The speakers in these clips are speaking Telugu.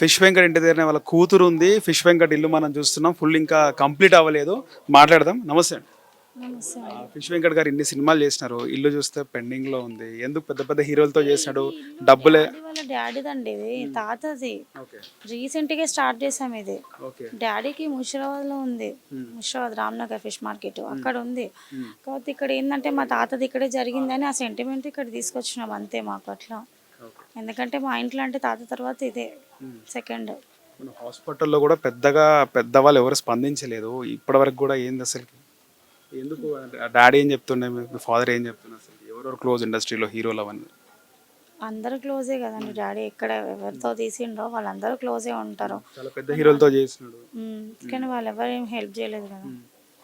ఫిష్ వెంకట్ ఇంటి దగ్గర వాళ్ళ కూతురు ఉంది. ఫిష్ వెంకట్ ఇల్లు మనం చూస్తున్నాం. ఫుల్ ఇంకా కంప్లీట్ అవ్వలేదు. మాట్లాడదాం. నమస్తే అండి. ఫిష్ వెంకట్ గారు ఇన్ని సినిమాలు చేసినారు. ఇల్లు చూస్తే పెండింగ్లో ఉంది. ఎందుకు పెద్ద పెద్ద హీరోలతో చేసినాడు? డబ్బులే వాళ్ళ డాడీదండి ఇది. తాతది. రీసెంట్గా స్టార్ట్ చేసాం ఇది. డాడీకి ముషిరాబాద్లో ఉంది ముషిరాబాద్ రామ్నగర్ ఫిష్ మార్కెట్ అక్కడ ఉంది. కాకపోతే ఇక్కడ ఏంటంటే మా తాతది ఇక్కడే జరిగిందని ఆ సెంటిమెంట్ ఇక్కడ తీసుకొచ్చినాం అంతే మాకు అట్లా. ఎందుకంటే మా ఇంట్లో అంటే తాత తర్వాత ఇదే. సెకండ్. హాస్పిటల్లో కూడా పెద్దగా పెద్దవాళ్ళు ఎవరు స్పందించలేదు. ఇప్పటివరకు కూడా ఏంది అసలు? ఎందుకు డాడీ ఏం చెప్తుండే? మీ ఫాదర్ ఏం చెప్తున్నారు అసలు? ఎవరెవరు క్లోజ్ ఇండస్ట్రీలో హీరోలు అవన్నీ? అందరూ క్లోజే కదండి డాడీ. ఎక్కడ ఎవరితో తీసిండ్రో వాళ్ళందరూ క్లోజే ఉంటారు. చాలా పెద్ద హీరోలతో చేసినాడు. కానీ వాళ్ళు ఎవరు ఏం హెల్ప్ చేయలేదు కదా.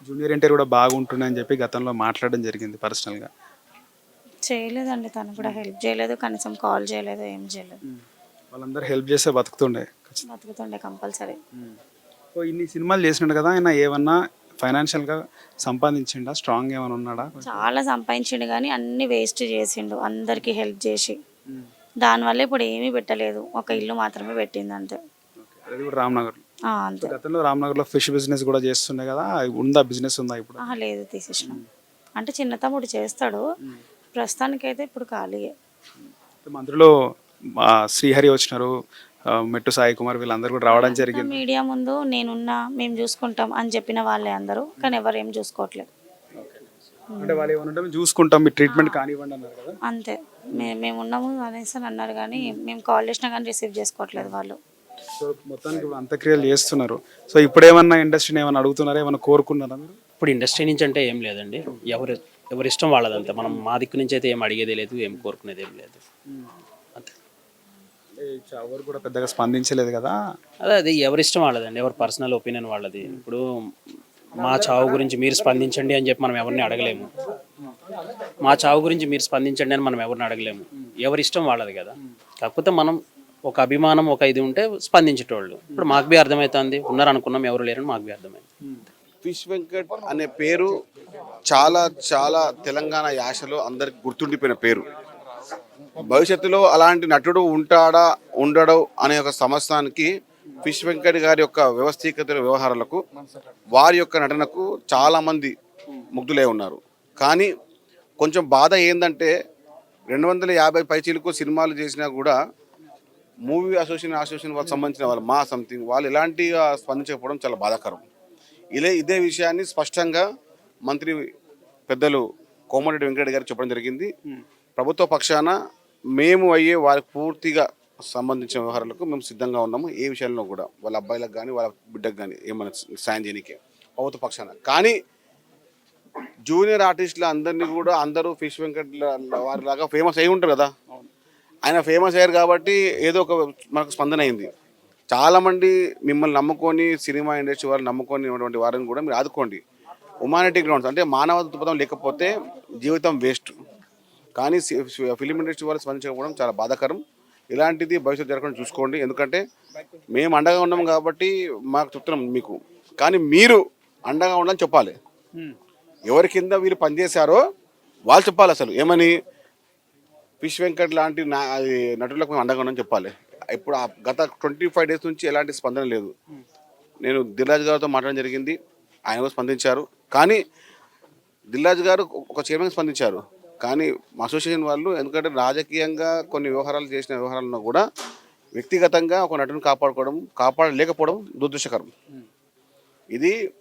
జూనియర్ ఎన్టీఆర్ కూడా బాగుంటుండే అని చెప్పి గతంలో మాట్లాడడం జరిగింది పర్సనల్గా. చేయలేదండి తను కూడా హెల్ప్ చేయలేదు. కనీసం కాల్ చేయలేదు ఏం చేయలేదు. వాళ్ళందరూ హెల్ప్ చేస్తే బతుకుతుండే. బతుకుతుండే కంపల్సరీ. సో ఇన్ని సినిమాలు చేసినాడు కదా ఆయన ఏమన్నా ఫైనాన్షియల్గా సంపాదించిండా? స్ట్రాంగ్ ఏమైనా ఉన్నాడా? చాలా సంపాదించిండు కానీ అన్ని వేస్ట్ చేసిండు అందరికి హెల్ప్ చేసి. దానివల్ల ఇప్పుడు ఏమీ పెట్టలేదు ఒక ఇల్లు మాత్రమే పెట్టింది అంతే. అది కూడా రామ్నగర్ ఆ, అంతే. గతంలో రామ్నగర్లో ఫిష్ బిజినెస్ కూడా చేస్తుండే కదా ఉందా బిజినెస్ ఉందా ఇప్పుడు? లేదు తీసేసినాం. అంటే చిన్న తమ్ముడు చేస్తాడు ప్రస్తుతానికైతే ఇప్పుడు ఖాళీయే. మంత్రులు శ్రీహరి వచ్చినారు మెట్టు సాయి కుమార్ వీళ్ళందరూ కూడా రావడం జరిగింది. మీడియా ముందు నేనున్నా మేము చూసుకుంటాం అని చెప్పిన వాళ్ళే అందరూ కానీ ఎవరు ఏం చూసుకోవట్లేదు. అంటే వాళ్ళు ఏమన్నా చూసుకుంటాం మీ ట్రీట్మెంట్ కానివ్వండి అన్నారు కదా? అంతే. మేము ఉన్నాము అనేసి అని అన్నారు కానీ మేము కాల్ చేసినా కానీ రిసీవ్ చేసుకోవట్లేదు వాళ్ళు. సో మొత్తానికి అంత్యక్రియలు చేస్తున్నారు. సో ఇప్పుడు ఏమన్నా ఇండస్ట్రీని ఏమన్నా అడుగుతున్నారా? ఏమన్నా కోరుకున్నారా మీరు? ఇప్పుడు ఇండస్ట్రీ నుంచి అంటే ఏం లేదండి. ఎవరు ఎవరి ఇష్టం వాళ్ళదంతా. మనం మా దిక్కు నుంచి అయితే ఏం అడిగేది లేదు ఏం కోరుకునేది ఏం లేదు ఎవరు కూడా పెద్దగా స్పందించలేదు కదా? అదే అది ఎవరి ఇష్టం వాళ్ళదండి. ఎవరి పర్సనల్ ఒపీనియన్ వాళ్ళది. ఇప్పుడు మా చావు గురించి మీరు స్పందించండి అని చెప్పి మనం ఎవరిని అడగలేము. మా చావు గురించి మీరు స్పందించండి అని మనం ఎవరిని అడగలేము. ఎవరి ఇష్టం వాళ్ళది కదా. కాకపోతే మనం ఒక అభిమానం ఒక ఇది ఉంటే స్పందించేటోళ్ళు. ఇప్పుడు మాకు బి అర్థమవుతుంది ఉన్నారు అనుకున్నాం ఎవరు లేరని మాకు బి అర్థమైంది. ఫిష్ వెంకట్ అనే పేరు చాలా చాలా తెలంగాణ యాసలో అందరికి గుర్తుండిపోయిన పేరు. భవిష్యత్తులో అలాంటి నటుడు ఉంటాడా ఉండడు అనే ఒక సంవత్సరానికి ఫిష్ వెంకట్ గారి యొక్క వ్యవస్థీకృత వ్యవహారాలకు వారి యొక్క నటనకు చాలామంది ముగ్ధులై ఉన్నారు. కానీ కొంచెం బాధ ఏంటంటే రెండు వందల యాభై పైచీలకు సినిమాలు చేసినా కూడా మూవీ అసోసియేషన్ అసోసియేషన్ వాళ్ళకి సంబంధించిన వాళ్ళు మా సంథింగ్ వాళ్ళు ఎలాంటిగా స్పందించకపోవడం చాలా బాధాకరం. ఇదే ఇదే విషయాన్ని స్పష్టంగా మంత్రి పెద్దలు కోమటిరెడ్డి వెంకటరెడ్డి గారు చెప్పడం జరిగింది. ప్రభుత్వ పక్షాన మేము అయ్యే వారికి పూర్తిగా సంబంధించిన వ్యవహారాలకు మేము సిద్ధంగా ఉన్నాము. ఏ విషయంలో కూడా వాళ్ళ అబ్బాయిలకు కానీ వాళ్ళ బిడ్డకు కానీ ఏమైనా సాయం చేయడానికి ప్రభుత్వ పక్షాన. కానీ జూనియర్ ఆర్టిస్టులు అందరినీ కూడా అందరూ ఫిష్ వెంకట్ వారిలాగా ఫేమస్ అయి ఉంటారు కదా. ఆయన ఫేమస్ అయ్యారు కాబట్టి ఏదో ఒక మనకు స్పందన అయింది. చాలామంది మిమ్మల్ని నమ్ముకొని సినిమా ఇండస్ట్రీ వారిని నమ్ముకొని ఉన్నటువంటి వారిని కూడా మీరు ఆదుకోండి. హ్యుమానిటీ గ్రౌండ్స్ అంటే మానవ దృక్పథం లేకపోతే జీవితం వేస్ట్. కానీ ఫిలిం ఇండస్ట్రీ వాళ్ళు స్పందించకపోవడం చాలా బాధాకరం. ఇలాంటిది భవిష్యత్తు జరగకుండా చూసుకోండి. ఎందుకంటే మేము అండగా ఉన్నాం కాబట్టి మాకు చెప్తున్నాం మీకు. కానీ మీరు అండగా ఉండని చెప్పాలి. ఎవరి కింద వీళ్ళు పనిచేశారో వాళ్ళు చెప్పాలి అసలు. ఏమని? ఫిష్ వెంకట్ లాంటి నా నటులకు మేము అండగా ఉన్నామని చెప్పాలి. ఇప్పుడు గత ట్వంటీ ఫైవ్ డేస్ నుంచి ఎలాంటి స్పందన లేదు. నేను దిల్రాజు గారితో మాట్లాడడం జరిగింది. ఆయన కూడా స్పందించారు. కానీ దిల్రాజు గారు ఒక చైర్మన్ స్పందించారు. కానీ అసోసియేషన్ వాళ్ళు ఎందుకంటే రాజకీయంగా కొన్ని వ్యవహారాలు చేసిన వ్యవహారాలను కూడా వ్యక్తిగతంగా ఒక నటుని కాపాడుకోవడం కాపాడలేకపోవడం దురదృష్టకరం. ఇది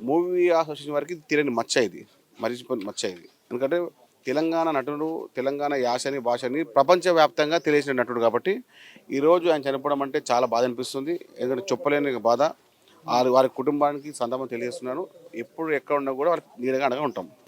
మూవీ అసోసియేషన్ వారికి తీరని మచ్చ ఇది మరిచిపోయిన మచ్చ ఇది. ఎందుకంటే తెలంగాణ నటుడు తెలంగాణ యాసని భాషని ప్రపంచవ్యాప్తంగా తెలియసిన నటుడు కాబట్టి ఈరోజు ఆయన చనిపోవడం అంటే చాలా బాధ అనిపిస్తుంది. ఎందుకంటే చెప్పలేని బాధ. వారి వారి కుటుంబానికి సందర్భం తెలియజేస్తున్నాను. ఎప్పుడు ఎక్కడ ఉన్నా కూడా వారికి నీడగా అండగా ఉంటాం.